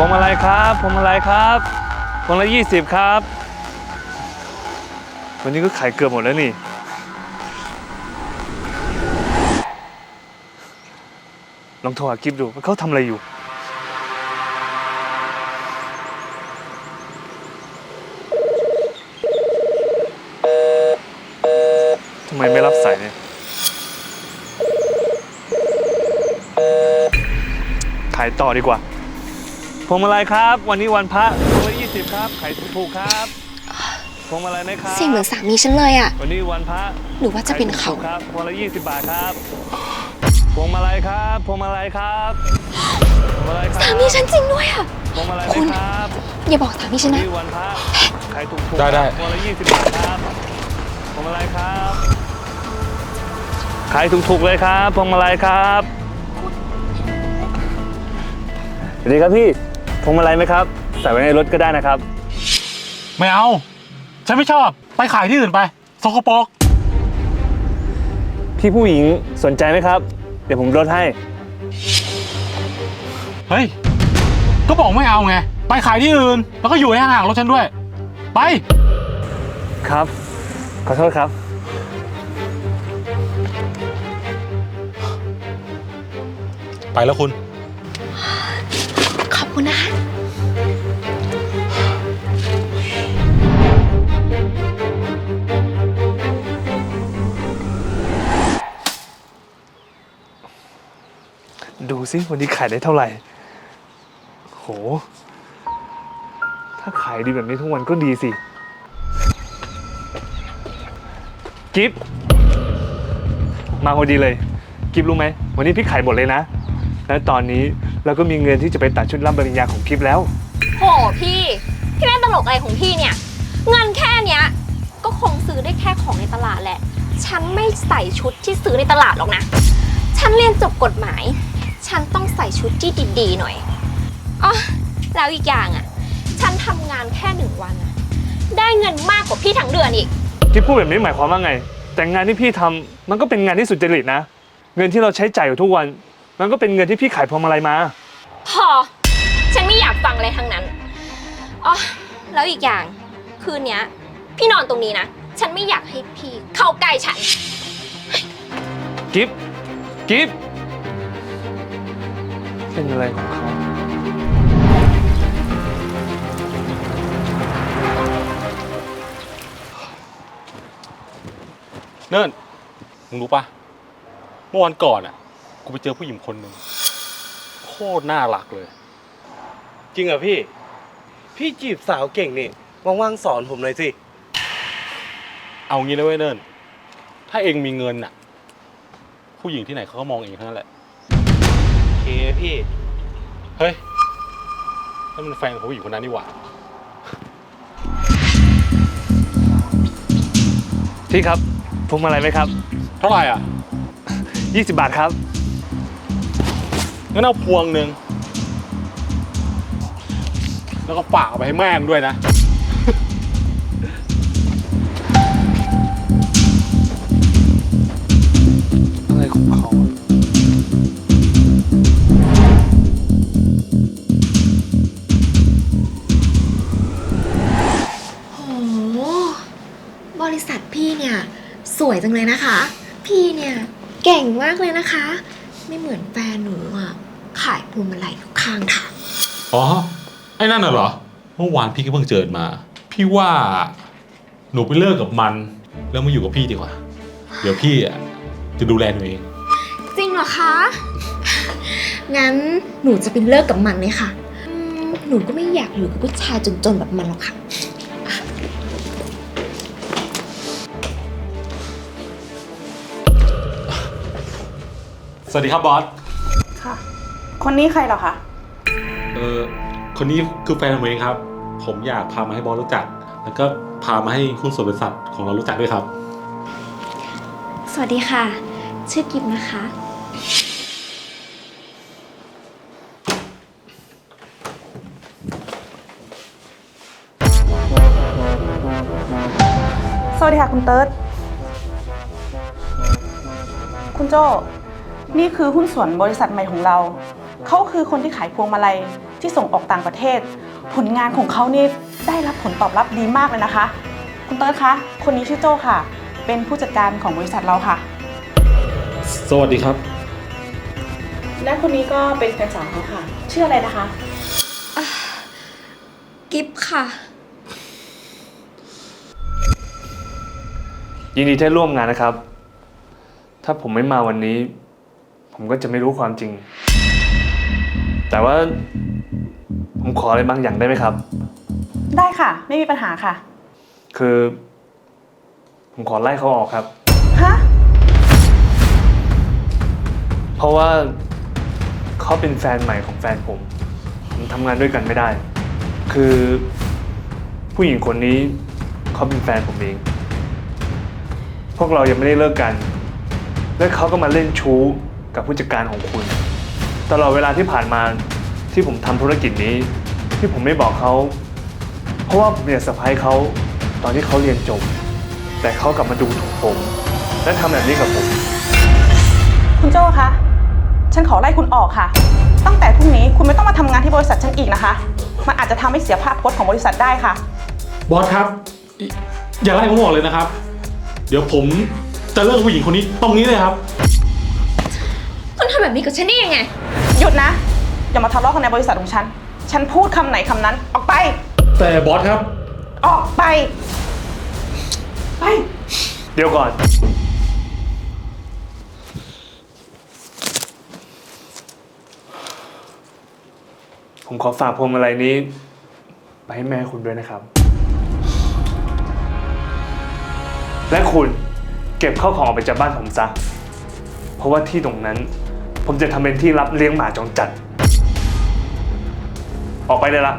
พวงมาลัยครับพวงมาลัยครับพวงละยี่สิบครับ วันนี้ก็ขายเกือบหมดแล้วนี่ ลองโทรหากิฟดูว่าเขาทำอะไรอยู่ ทำไมไม่รับสายเนี่ยขายต่อดีกว่า พวงมาลัยครับ วันนี้วันพระพวงละยี่สิบครับขายถูกๆครับพวงมาลัยไหมครับ เสียงเหมือนสามีฉันเลยอะวันนี้วันพระหรือว่าจะเป็นเขาขยถูกๆครับพวงละยี่สิบบาทครับพวงมาลัยครับพวงมาลัยครับพวงมาลัยครับสามีฉันจริงด้วยอะพวงมาลัยไหคุมณครับอย่าบอกสามีฉันนะ นี่วันพระขายถูกๆได้ได้ พวงละยี่สิบบาทครับพวงมาลัยครับขายถูกๆเลยครับพวงมาลัยครับสวัสดีครับพี่ พวงมาลัยไหมครับ ใส่ไว้ในรถก็ได้นะครับ ไม่เอา ฉันไม่ชอบ ไปขายที่อื่นไปสกปรกพี่ผู้หญิงสนใจไหมครับ เดี๋ยวผมลดให้ เฮ้ย ก็บอกไม่เอาไง ไปขายที่อื่น แล้วก็อยู่ให้ห่างๆรถฉันด้วย ไป ครับ ขอโทษครับ ไปแล้วคุณ ขอบคุณนะคะ สิวันนี้ขายได้เท่าไหร่ โห ถ้าขายดีแบบนี้ทุกวันก็ดีสิ กิฟมาพอดีเลย กิฟรู้ไหม วันนี้พี่ขายหมดเลยนะ และตอนนี้เราก็มีเงินที่จะไปตัดชุดรับปริญญาของกิฟแล้ว โหพี่ พี่เล่นตลกอะไรของพี่เนี่ย เงินแค่เนี้ย ก็คงซื้อได้แค่ของในตลาดแหละ ฉันไม่ใส่ชุดที่ซื้อในตลาดหรอกนะ ฉันเรียนจบกฎหมาย ฉันต้องใส่ชุดที่ดีๆหน่อยอ๋อแล้วอีกอย่างอะ ฉันทำงานแค่หนึ่งวันอะได้เงินมากกว่าพี่ทั้งเดือนอีกกิฟพูดแบบนี้หมายความว่าไง แต่งานที่พี่ทำมันก็เป็นงานที่สุจริตนะ เงินที่เราใช้จ่ายอยู่ทุกวัน มันก็เป็นเงินที่พี่ขายพวงมาลัยมา พอ ฉันไม่อยากฟังอะไรทั้งนั้นอ๋อแล้วอีกอย่าง คืนเนี้ย พี่นอนตรงนี้นะ ฉันไม่อยากให้พี่เข้าใกล้ฉัน กิฟกิฟ เป็นอะไรของเขาเนิ่นมึงรู้ปะเมื่อวันก่อนอะ กูไปเจอผู้หญิงคนหนึ่งโคตรน่ารักเลย จริงเหรอพี่ พี่จีบสาวเก่งนี่ ว่างๆสอนผมหน่อยสิ เอางี้นะเว้ยเนิ่นถ้าเองมีเงินอะ ผู้หญิงที่ไหนเขาก็มองเองทั้งนั้นแหละ โอเคพี่ เฮ้ยนั่นมันแฟนของผู้หญิงคนนั้นนี่หว่า พี่ครับพวงมาลัยไหมครับ เท่าไหร่อะ 20 บาทครับ งั้นเอาพวงหนึ่ง แล้วก็ฝากเอาไปให้แม่มงด้วยนะ ริษัทพี่เนี่ยสวยจังเลยนะคะ พี่เนี่ยเก่งมากเลยนะคะ ไม่เหมือนแฟนหนูอะขายพวงมาลัยอยู่ข้างทางอ๋อ ไอ้นั่นน่ะเหรอ เมื่อวานพี่ก็เพิ่งเจอมา พี่ว่าหนูไปเลิกกับมัน แล้วมาอยู่กับพี่ดีกว่า เดี๋ยวพี่อะจะดูแลหนูเอง จริงเหรอคะ งั้นหนูจะเป็นเลิกกับมันเลยค่ะอืมหนูก็ไม่อยากอยู่กับผู้ชายจนๆแบบมันหรอกค่ะ สวัสดีครับบอส ค่ะ คนนี้ใครเหรอคะ เออคนนี้คือแฟนผมเองครับ ผมอยากพามาให้บอสรู้จัก แล้วก็พามาให้หุ้นส่วนบริษัทของเรารู้จักด้วยครับ สวัสดีค่ะ ชื่อกิฟนะคะ สวัสดีค่ะคุณเติร์ดคุณโจ้ นี่คือหุ้นส่วนบริษัทใหม่ของเรา เขาคือคนที่ขายพวงมาลัยที่ส่งออกต่างประเทศ ผลงานของเขานี่ได้รับผลตอบรับดีมากเลยนะคะ คุณเติร์ดคะ คนนี้ชื่อโจ้ค่ะ เป็นผู้จัดการของบริษัทเราค่ะ สวัสดีครับ และคนนี้ก็เป็นแฟนสาวเขาค่ะ ชื่ออะไรนะคะ กิฟค่ะ ยินดีที่ได้ร่วมงานนะครับ ถ้าผมไม่มาวันนี้ ผมก็จะไม่รู้ความจริง แต่ว่า ผมขออะไรบางอย่างได้ไหมครับ ได้ค่ะ ไม่มีปัญหาค่ะ คือ ผมขอไล่เขาออกครับ ฮะ เพราะว่าเขาเป็นแฟนใหม่ของแฟนผม ผมทำงานด้วยกันไม่ได้ คือผู้หญิงคนนี้เขาเป็นแฟนผมเอง พวกเรายังไม่ได้เลิกกัน และเขาก็มาเล่นชู้ กับผู้จัดการของคุณ ตลอดเวลาที่ผ่านมาที่ผมทำธุรกิจนี้ ที่ผมไม่บอกเขา เพราะว่าผมอยากสะพายเขาตอนที่เขาเรียนจบ แต่เขากลับมาดูถูกผม และทำแบบนี้กับผม คุณโจ้คะ ฉันขอไล่คุณออกค่ะ ตั้งแต่พรุ่งนี้คุณไม่ต้องมาทำงานที่บริษัทฉันอีกนะคะ มันอาจจะทำให้เสียภาพพจน์ของบริษัทได้ค่ะ บอสครับอย่าไล่ผมออกเลยนะครับ เดี๋ยวผมจะเลิกผู้หญิงคนนี้ตรงนี้เลยครับคุณทำ แบบนี้กับฉันได้ยังไง หยุดนะ อย่ามาทะเลาะกันในบริษัทของฉัน ฉันพูดคำไหนคำนั้น ออกไป แต่บอสครับ ออกไป ไป เดี๋ยวก่อน ผมขอฝากพวงมาลัยนี้ ไปให้แม่คุณด้วยนะครับ และคุณเก็บข้าวของออกไปจากบ้านผมซะ เพราะว่าที่ตรงนั้น ผมจะทำเป็นที่รับเลี้ยงหมาจรจัด ออกไปเลยละ